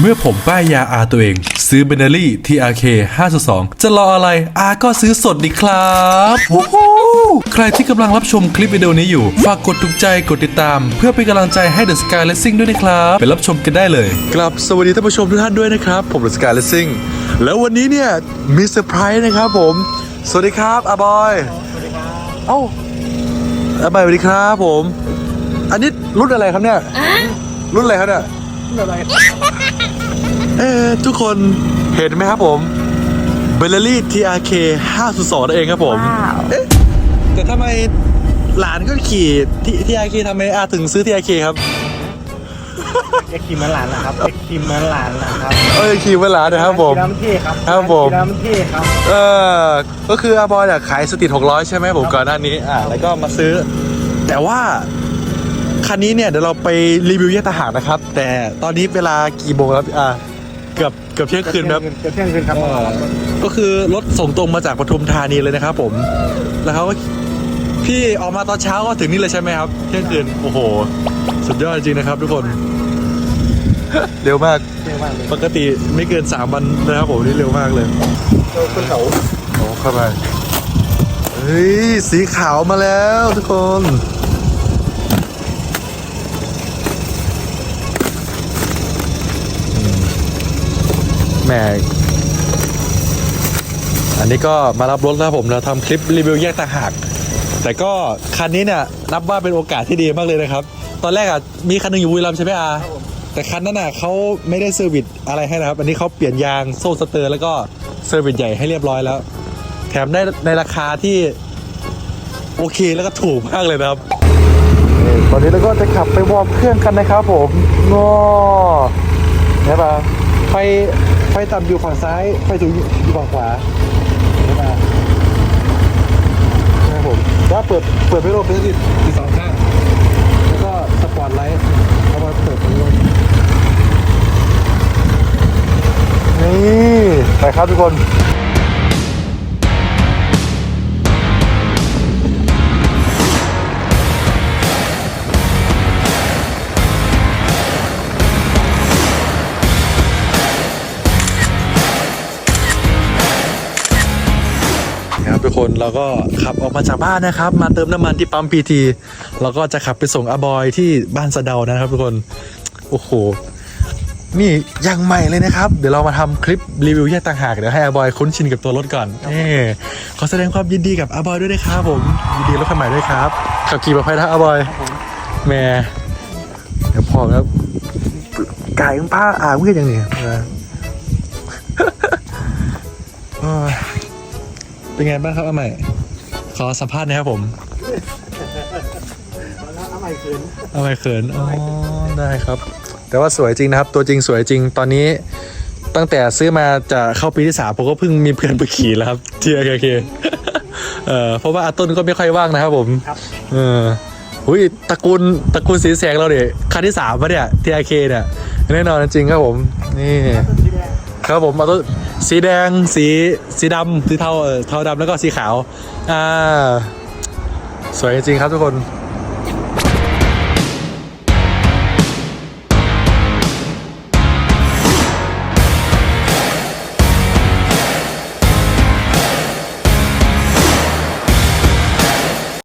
เมื่อผมป้ายยาอาตัวเอง ซื้อเบเนอรี่ TRK 5.2 จะรออะไรอาก็ซื้อสดดีครับวู้ฮู้ใครที่กำลังรับชมคลิปวิดีโอนี้อยู่ ฝากกดถูกใจกดติดตาม เพื่อเป็นกำลังใจให้ The Sky Racing ด้วยนะครับ ไปรับชมกันได้เลยกลับสวัสดีท่านผู้ชมทุกท่านด้วยนะครับ ผม The Sky Racing แล้ววันนี้เนี่ยมีเซอร์ไพรส์นะครับผม สวัสดีครับอาบอยเอ้าอาบอยสวัสดีครับผม อันนี้รุ่นอะไรครับเนี่ยรุ่นอะไรครับเนี่ย เอ๊ะทุกคนเห็นไหมครับผมเบลลี่ TRK 5.2นั่นเองครับผมว้าวเอ๊ะแต่ทำไมหลานก็ขี่ที่ TRK ทำไมอาถึงซื้อ TRK ครับเอ็กซ์คิมเหมือนหลานนะครับเอ็กซ์คิมเหมือนหลานนะครับเอ้ยขี่มาหลานนะครับผมกีฬามันเท่ครับครับผมกีฬามันเท่ครับเออก็คืออาบอยเนี่ยขายสตรีท600ใช่ไหมผมก่อนหน้านี้อ่าแล้วก็มาซื้อ แต่ว่า คันนี้เนี่ยเดี๋ยวเราไปรีวิวแยกทหารนะครับ แต่ตอนนี้เวลากี่โมงแล้วอ่าเกือบเกือบเที่ยงคืนครับ เกือบเที่ยงคืนครับเออก็คือรถส่งตรงมาจากปทุมธานีเลยนะครับผม แล้วเขาก็พี่ออกมาตอนเช้าก็ถึงนี่เลยใช่ไหมครับ เที่ยงคืน โอ้โห สุดยอดจริงนะครับทุกคน เร็วมากเท่มากเลยปกติไม่เกิน3วันนะครับผมนี่เร็วมากเลยเราขึ้นเขาโอ้เข้าไป เฮ้ย สีขาวมาแล้วทุกคน แหม่อันนี้ก็มารับรถแล้วผมเราทำคลิปรีวิวแยกต่างหากแต่ก็คันนี้เนี่ยนับว่าเป็นโอกาสที่ดีมากเลยนะครับ ตอนแรกอะมีคันหนึงอยู่บุรีรัมย์ใช่ไหมอาแต่คันนั้นน่ะเขาไม่ได้เซอร์วิสอะไรให้นะครับ อันนี้เขาเปลี่ยนยางโซ่สเตอร์แล้วก็เซอร์วิสใหญ่ให้เรียบร้อยแล้ว แถมได้ในราคาที่โอเคแล้วก็ถูกมากเลยนะครับตอนนี้เราก็จะขับไปวอร์มเครื่องกันนะครับผมงอใช่ปะไฟไฟต่ำอยู่ฝั่งซ้าย ไฟสูงอยู่ฝั่งขวาใช่ปะนะครับผมแล้วเปิดเปิดไม่ลงเป็นที่ที่สองข้าง แล้วก็สปอร์ตไลท์เอามาเปิดเป็นลมนี่ไปครับทุกคน นะครับทุกคนเราก็ขับออกมาจากบ้านนะครับ มาเติมน้ำมันที่ปั๊มพีทีเราก็จะขับไปส่งอาบอยที่บ้านสะเดานะครับ ทุกคนโอ้โหนี่ยังใหม่เลยนะครับ เดี๋ยวเรามาทำคลิปรีวิวแยกต่างหากเดี๋ยวให้อาบอยคุ้นชินกับตัวรถก่อนเอ้ขอแสดงความยินดีกับอาบอยด้วยนะครับผมยินดีรถคันใหม่ด้วยครับขับขี่ปลอดภัยนะอาบอยแหม่เดี๋ยวพอครับกายมึงผ้าอ่างเมื่อยังเนี่ยน เป็นไงบ้างครับอาใหม่ ขอสัมภาษณ์หนะครับผมเอาใหม่คืนอาใหม่เขินอ๋อได้ครับ แต่ว่าสวยจริงนะครับ ตัวจริงสวยจริงตอนนี้ตั้งแต่ซื้อมาจะเข้าปีที่สามผมก็เพิ่งมีเพื่อนไปขี่แล้วครับที่โอเคเออเพราะว่าอาต้นก็ไม่ค่อยว่างนะครับผมเออหุยตระกูลตระกูลสีแสงเราเนี่ยคันที่สามปะเนี่ยทีไอเคเนี่ยแน่นอนจริงครับผม นี่ ครับผมอาตัว สีแดง สีสีดำสีเทาเออเทาดำแล้วก็สีขาว อ่า สวยจริงครับทุกคน